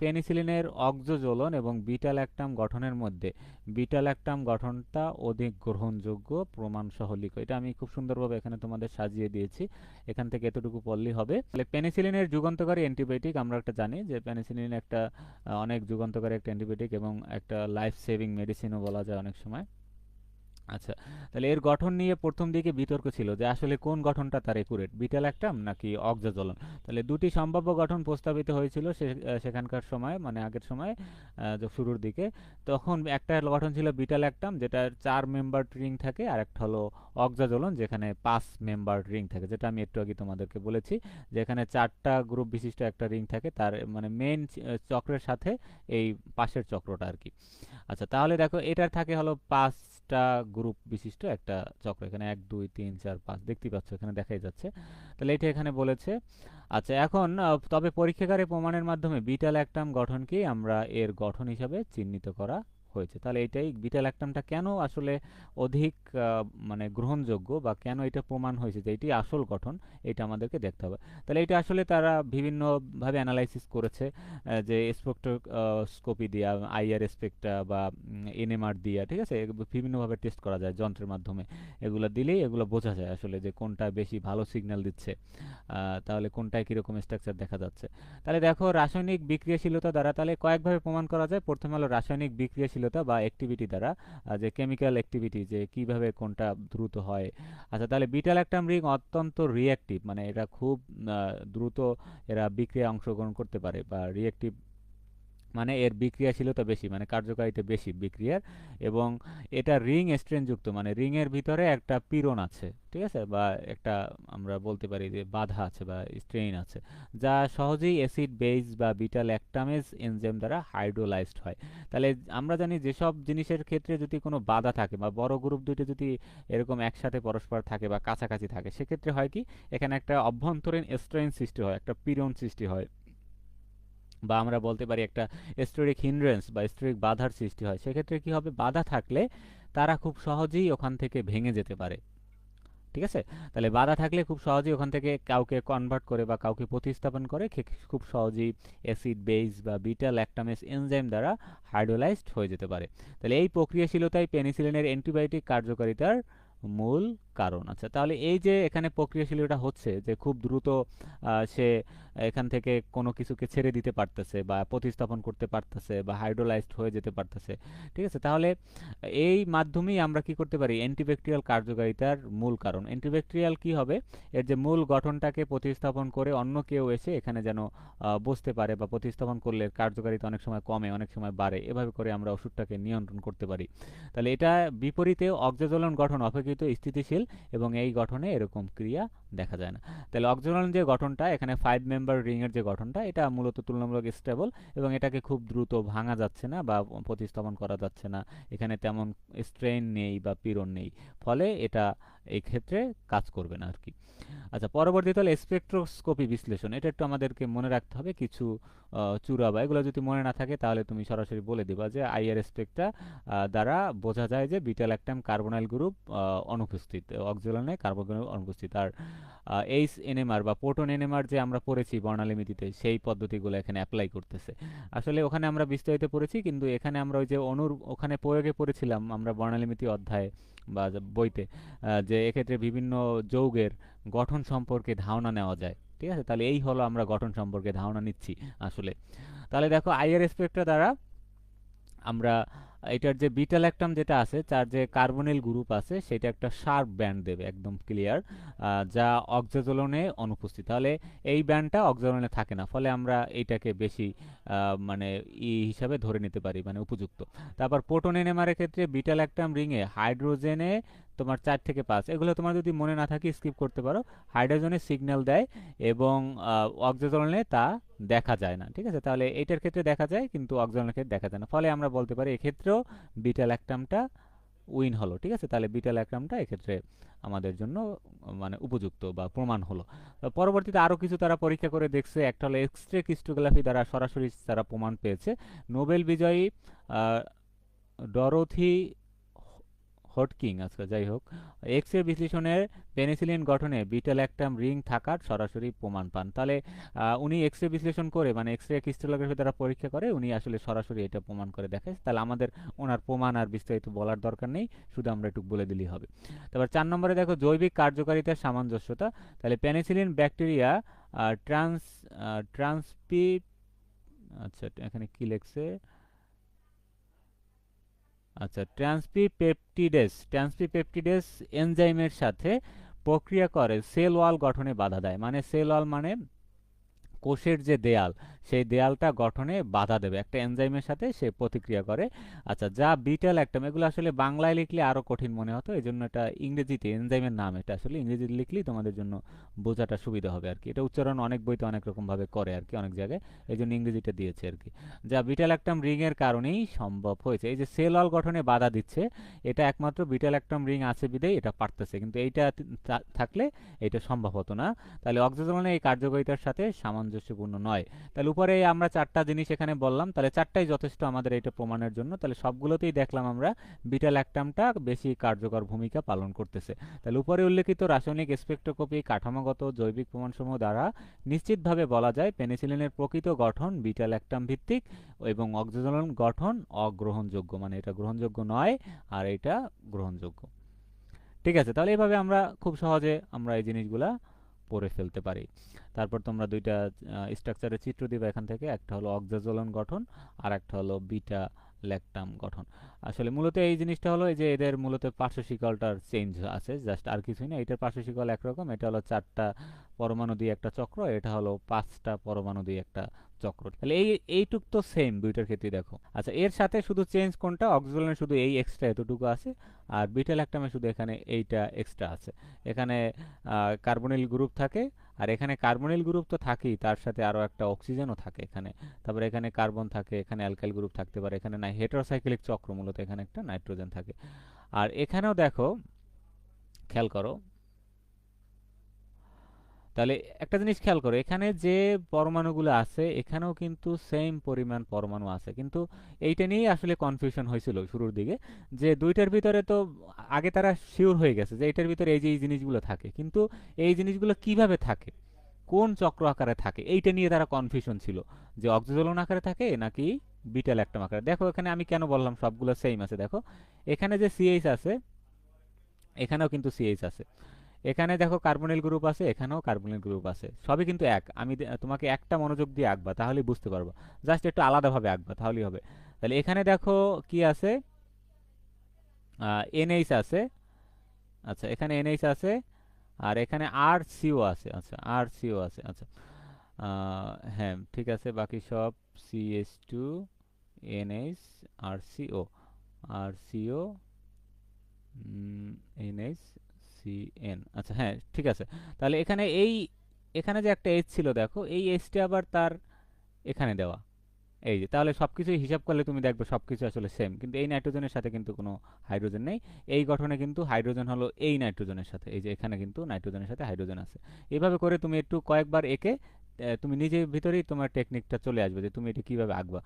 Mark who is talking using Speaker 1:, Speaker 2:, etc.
Speaker 1: পেনিসিলিনের অক্সোজোলন এবং beta lactam গঠনের মধ্যে বিটা ল্যাকটাম গঠনটা অধিক গ্রহণযোগ্য প্রমাণ সহ লিখো এটা আমি খুব সুন্দরভাবে এখানে তোমাদের সাজিয়ে দিয়েছি। এখান থেকে এতটুকু পড়লেই হবে। তাহলে পেনিসিলিনের যুগান্তকারী অ্যান্টিবায়োটিক আমরা একটা জানি যে পেনিসিলিন একটা অনেক যুগান্তকারী একটা অ্যান্টিবায়োটিক এবং একটা লাইফ সেভিং মেডিসিনও বলা যায় অনেক সময়। আচ্ছা তাহলে এর গঠন নিয়ে প্রথম দিকে বিতর্ক ছিল যে আসলে কোন গঠনটা তার একুরেট বিটা ল্যাকটাম নাকি অক্সাজোলন? তাহলে দুটি সম্ভাব্য গঠন প্রস্তাবিত হয়েছিল সেখানকার সময় মানে আগের সময় শুরুর দিকে। তখন একটা গঠন ছিল বিটা ল্যাকটাম যেটা চার মেম্বার রিং থাকে, আর একটা হলো অক্সাজোলন, যেখানে পাঁচ মেম্বার রিং থাকে, যেটা আমি একটু আগে তোমাদেরকে বলেছি। যেখানে চারটা গ্রুপ বিশিষ্ট একটা রিং থাকে, তার মানে মেন চক্রের সাথে এই পাশের চক্রটা আর কি আচ্ছা তাহলে দেখো, এটার থাকে হলো পাঁচটা গ্রুপ বিশিষ্ট একটা চক্র। এখানে এক, দুই, তিন, চার, পাঁচ, দেখতেই পাচ্ছ, এখানে দেখাই যাচ্ছে। তাহলে এটা এখানে বলেছে। আচ্ছা এখন তবে পরীক্ষাগারে প্রমাণের মাধ্যমে বিটা ল্যাকটাম গঠনকেই আমরা এর গঠন হিসাবে চিহ্নিত করা হয়েছে। তাহলে এটাই বিটা ল্যাকটামটা কেন আসলে অধিক মানে গ্রহণযোগ্য বা কেন এটা প্রমাণ হয়েছে যে এটি আসল গঠন, এটা আমাদেরকে দেখতে হবে। তাহলে এটা আসলে তারা বিভিন্নভাবে অ্যানালাইসিস করেছে যে স্পেকট্রোস্কোপি দিয়া আইআর স্পেকটা বা এনএমআর দিয়া, ঠিক আছে? বিভিন্নভাবে টেস্ট করা যায় যন্ত্রের মাধ্যমে। এগুলো দিলেই এগুলো বোঝা যায় আসলে যে কোনটা বেশি ভালো সিগন্যাল দিচ্ছে তাহলে কোনটায় কীরকম স্ট্রাকচার দেখা যাচ্ছে। তাহলে দেখো, রাসায়নিক বিক্রিয়াশীলতা দ্বারা তাহলে কয়েকভাবে প্রমাণ করা যায়। প্রথমে হলো রাসায়নিক বিক্রিয়াশীলতা বা অ্যাক্টিভিটি দ্বারা যে কেমিক্যাল অ্যাক্টিভিটি যে কীভাবে কোনটা দ্রুত হয়। আচ্ছা তাহলে বিটা ল্যাকটাম রিং অত্যন্ত রিয়েক্টিভ মানে এটা খুব দ্রুত এরা বিক্রিয়া অংশগ্রহণ করতে পারে বা রিঅ্যাক্টিভ মানে এর বিক্রিয়াশীলতা বেশি মানে কার্যকারিতা বেশি বিক্রিয়ার এবং এটা রিং যুক্ত মানে রিং এর ভিতরে একটা পীড়ন আছে, ঠিক আছে? বা একটা আমরা বলতে পারি যে বাধা আছে বা স্ট্রেইন আছে, যা সহজেই অ্যাসিড বেস বা বিটা ল্যাকটামেজ এনজাইম দ্বারা হাইড্রোলাইজড হয়। তাহলে আমরা জানি যেসব জিনিসের ক্ষেত্রে যদি কোনো বাধা থাকে বা বড় গ্রুপ দুইটা যদি এরকম একসাথে পরস্পর থাকে বা কাছাকাছি থাকে, সেক্ষেত্রে হয় কি? এখানে একটা অভ্যন্তরীণ স্ট্রেইন সৃষ্টি হয়, একটা পীড়ন সৃষ্টি হয়। বা আমরা বলতে পারি একটা স্টোরিক হিন্ড্রেন্স বা স্টোরিক বাধার সৃষ্টি হয়, সেক্ষেত্রে কি হবে? বাধা থাকলে তারা খুব সহজেই ওখান থেকে ভেঙে যেতে পারে। ঠিক আছে? তাহলে বাধা থাকলে খুব সহজেই ওখান থেকে কাউকে কনভার্ট করে বা কাউকে প্রতিস্থাপন করে খুব সহজেই অ্যাসিড বেস বা বিটা ল্যাকটামেস এনজাইম দ্বারা হাইড্রোলাইজড হয়ে যেতে পারে। তাহলে এই প্রক্রিয়াশীলতাই পেনিসিলিনের অ্যান্টিবায়োটিক কার্যকারিতার মূল কারণ আচ্ছা তাহলে এই যে এখানে প্রক্রিয়াশীলতা হচ্ছে যে খুব দ্রুত সে এখান থেকে কোনো কিছুকে ছেড়ে দিতে পারতেছে বা প্রতিস্থাপন করতে পারতেছে বা হাইড্রোলাইজড হয়ে যেতে পারতেছে, ঠিক আছে? তাহলে এই মাধ্যমেই আমরা কি করতে পারি? অ্যান্টিব্যাকটেরিয়াল কার্যকারিতার মূল কারণ। অ্যান্টিব্যাকটেরিয়াল কি হবে? এর যে মূল গঠনটাকে প্রতিস্থাপন করে অন্য কেউ এসে এখানে যেন বসতে পারে বা প্রতিস্থাপন করলে কার্যকারিতা অনেক সময় কমে, অনেক সময় বাড়ে। এভাবে করে আমরা ওষুধটাকে নিয়ন্ত্রণ করতে পারি। তাহলে এটা বিপরীতে অক্সিজোলন গঠন অপেক্ষিত স্থিতিশীল এবং এই গঠনে এরকম ক্রিয়া দেখা যায় না। তাহলে অক্সোনাল যে গঠনটা, এখানে ফাইভ মেম্বার রিংয়ের যে গঠনটা, এটা মূলত তুলনামূলক স্টেবল এবং এটাকে খুব দ্রুত ভাঙা যাচ্ছে না বা প্রতিস্থাপন করা যাচ্ছে না। এখানে তেমন স্ট্রেন নেই বা পীড়ন নেই। ফলে এটা এই ক্ষেত্রে কাজ করবে না আর কি আচ্ছা পরবর্তী তাহলে স্পেকট্রোস্কোপি বিশ্লেষণ, এটা একটু আমাদেরকে মনে রাখতে হবে, কিছু চূড়া বা এগুলো যদি মনে না থাকে তাহলে তুমি সরাসরি বলে দিবা যে আইআর স্পেকটা দ্বারা বোঝা যায় যে বিটা ল্যাকটাম কার্বনাইল গ্রুপ অনুপস্থিত অক্সিজেনে কার্বন অনুপস্থিত। আর এইচ এনএমআর বা প্রোটন এনএমআর যে আমরা পড়েছি বর্ণালীমিতিতে, সেই পদ্ধতিগুলো এখানে অ্যাপ্লাই করতেছে। আসলে ওখানে আমরা বিস্তারিত পড়েছি, কিন্তু এখানে আমরা ওই যে অনুর, ওখানে প্রয়োগে পড়েছিলাম আমরা বর্ণালীমিতি অধ্যায়ে বা বইতে যে এক্ষেত্রে বিভিন্ন যৌগের গঠন সম্পর্কে ধারণা নেওয়া যায়, ঠিক আছে? তাহলে এই হলো আমরা গঠন সম্পর্কে ধারণা নিচ্ছি আসলে। তাহলে দেখো আইআর স্পেক্ট্রা দ্বারা আমরা এটার যে বিটা ল্যাকটাম যেটা আছে, তার যে কার্বনিল গ্রুপ আছে, সেটা একটা শার্প ব্যান্ড দেবে, একদম ক্লিয়ার যা অক্সিজোলনে অনুপস্থিত। তাহলে এই ব্যান্ডটা অক্সিজোলনে থাকে না, ফলে আমরা এইটাকে বেশি মানে ই হিসাবে ধরে নিতে পারি মানে উপযুক্ত। তারপর প্রোটন এনএমআর এর ক্ষেত্রে বিটা ল্যাকটাম রিংয়ে হাইড্রোজেনে তোমার চার থেকে পাঁচ। এগুলো তোমার যদি মনে না থাকে স্কিপ করতে পারো। হাইড্রোজেনে সিগন্যাল দেয় এবং অক্সিজোলনে তা দেখা যায় না, ঠিক আছে? তাহলে এইটার ক্ষেত্রে দেখা যায়, কিন্তু অক্সিজেনের ক্ষেত্রে দেখা যায় না। ফলে আমরা বলতে পারি এক্ষেত্রেও বিটা ল্যাকটামটা উইন হলো, ঠিক আছে? তাহলে বিটা ল্যাকটামটা এক্ষেত্রে আমাদের জন্য মানে উপযুক্ত বা প্রমাণ হলো। পরবর্তীতে আরও কিছু তারা পরীক্ষা করে দেখছে। একটা হলো এক্স রে ক্রিস্টোগ্রাফি দ্বারা সরাসরি তারা প্রমাণ পেয়েছে। নোবেল বিজয়ী ডরোথি হটকিং আচ্ছা যাই হোক। এক্স রে বিশ্লেষণের পেনিসিলিন গঠনে বিটা ল্যাকটাম রিং থাকার সরাসরি প্রমাণ পান। তাহলে উনি এক্স রে বিশ্লেষণ করে মানে এক্স রে ক্রিস্টালোগ্রাফি দ্বারা পরীক্ষা করে, উনি আসলে সরাসরি এটা প্রমাণ করে দেখে। তাহলে আমাদের ওনার প্রমাণ আর বিস্তারিত বলার দরকার নেই, শুধু আমরা একটু বলে দিলেই হবে। তারপর চার নম্বরে দেখো, জৈবিক কার্যকারিতার সামঞ্জস্যতা। তাহলে পেনিসিলিন, ব্যাকটেরিয়া ট্রান্স ট্রান্সপি আচ্ছা এখানে কি লেখছে? আচ্ছা ট্রান্সপিপেপটিডেস ট্রান্সপিপেপটিডেস এনজাইমের সাথে প্রক্রিয়া করে সেল ওয়াল গঠনে বাধা দেয়। মানে সেল ওয়াল মানে কোষের যে দেয়াল সেই দেয়ালটা গঠনে বাধা দেবে, একটা এনজাইমের সাথে সে প্রতিক্রিয়া করে। আচ্ছা যা বিটাল ল্যাকটাম এগুলো আসলে বাংলায় লিখলে আরও কঠিন মনে হতো এই জন্য এটা ইংরেজিতে, এনজাইমের নাম এটা। আসলে ইংরেজিতে লিখলেই তোমাদের জন্য বোঝাটা সুবিধা হবে আর কি। এটা উচ্চারণ অনেক বইতে অনেক রকমভাবে করে আর কি, অনেক জায়গায়। এই জন্য ইংরেজিটা দিয়েছে আর কি। যা বিটাল ল্যাকটাম রিংয়ের কারণেই সম্ভব হয়েছে। এই যে সেল ওয়াল গঠনে বাধা দিচ্ছে, এটা একমাত্র বিটাল ল্যাকটাম রিং আছে বিদেই এটা পারতেছে, কিন্তু এইটা থাকলে এটা সম্ভব হতো না। তাহলে অক্সিজেনের এই কার্যকারিতার সাথে সামঞ্জস্যপূর্ণ নয়। তাহলে উপরে আমরা চারটা জিনিস এখানে বললাম, তাহলে চারটাই যথেষ্ট আমাদের এটা প্রমাণের জন্য। তাহলে সবগুলোতেই দেখলাম আমরা বিটা ল্যাকটামটা বেশি কার্যকর ভূমিকা পালন করতেছে। তাহলে উপরে উল্লেখিত রাসায়নিক স্পেকট্রোস্কোপি কাঠামোগত জৈবিক প্রমাণসমূহ দ্বারা নিশ্চিতভাবে বলা যায় পেনিসিলিনের প্রকৃত গঠন বিটা ল্যাকটাম ভিত্তিক এবং অক্সিজেন গঠন অগ্রহণযোগ্য মানে এটা গ্রহণযোগ্য নয় আর এটা গ্রহণযোগ্য। ঠিক আছে, তাহলে এইভাবে আমরা খুব সহজে আমরা এই জিনিসগুলা পড়ে ফেলতে পারি। তারপর তোমরা দুইটা স্ট্রাকচারের চিত্র দিবে এখান থেকে। একটা হলো অক্সাজোলন গঠন আর একটা হলো বিটা ল্যাকটাম গঠন। আসলে মূলত এই জিনিসটা হলো এই যে এদের মূলত পার্শ্ব শিকলটার চেঞ্জ আছে জাস্ট আর কিছুই না, এটার পার্শ্ব শিকল একরকম, এটা হলো চারটা পরমাণু দিয়ে একটা চক্র, এটা হলো পাঁচটা পরমাণু দিয়ে একটা চক্র। তাহলে এই, এইটুক তো সেম দুইটার ক্ষেত্রে দেখো। আচ্ছা এর সাথে শুধু চেঞ্জ কোনটা? অক্সিজেনের শুধু এই এক্সট্রা এতটুকু আছে, আর বিটা ল্যাকটামে শুধু এখানে এইটা এক্সট্রা আছে। এখানে কার্বনিল গ্রুপ থাকে আর এখানে কার্বনিল গ্রুপ তো থাকেই, তার সাথে আরও একটা অক্সিজেনও থাকে এখানে। তারপরে এখানে কার্বন থাকে, এখানে অ্যালকাইল গ্রুপ থাকতে পারে, এখানে না হেটারোসাইক্লিক চক্র মূলত এখানে একটা নাইট্রোজেন থাকে। আর এখানেও দেখো, খেয়াল করো তাহলে একটা জিনিস খেয়াল করো, এখানে যে পরমাণুগুলো আছে, এখানেও কিন্তু সেম পরিমাণ পরমাণু আছে। কিন্তু এইটা নিয়েই আসলে কনফিউশন হয়েছিল শুরুর দিকে, যে দুইটার ভিতরে তো আগে তারা শিওর হয়ে গেছে যে এটার ভিতরে এই যে এই জিনিসগুলো থাকে। কিন্তু এই জিনিসগুলো কীভাবে থাকে? কোন চক্র আকারে থাকে? এইটা নিয়ে তারা কনফিউশন ছিল, যে অক্সিজোলন আকারে থাকে নাকি বিটা ল্যাকটাম আকারে? দেখো এখানে আমি কেন বললাম সবগুলো সেম আছে, দেখো। এখানে যে সিএইচ আছে, এখানেও কিন্তু সিএইচ আছে। এখানে দেখো কার্বনিল গ্রুপ আছে, এখানেও কার্বনিল গ্রুপ আছে। সবই কিন্তু এক। আমি তোমাকে একটা মনোযোগ দিয়ে আঁকবা, তাহলেই বুঝতে পারব। জাস্ট একটু আলাদাভাবে আঁকবা, তাহলেই হবে। তাহলে এখানে দেখো কি আছে? এনএইচ আছে। আচ্ছা এখানে এনএইচ আছে, আর এখানে আর সিও আছে। আচ্ছা আর সিও আছে আচ্ছা। হ্যাঁ ঠিক আছে, বাকি সব CS two NH R CO R CO NH CN আচ্ছা হ্যাঁ ঠিক আছে। তাহলে এখানে এই, এখানে যে একটা এইচ ছিল, দেখো, এই এইচটা আবার তার এখানে দেওয়া। এই যে, তাহলে সবকিছু হিসাব করলে তুমি দেখবে সবকিছু আসলে সেম কিন্তু এই নাইট্রোজেনের সাথে কিন্তু কোনো হাইড্রোজেন নেই। এই গঠনে কিন্তু হাইড্রোজেন হলো এই নাইট্রোজেনের সাথে, এই যে, এখানে কিন্তু নাইট্রোজেনের সাথে হাইড্রোজেন আছে। এইভাবে করে তুমি একটু কয়েকবার এঁকে তুমি নিজের ভিতরেই তোমার টেকনিকটা চলে আসবে যে তুমি এটা কীভাবে আঁকবা।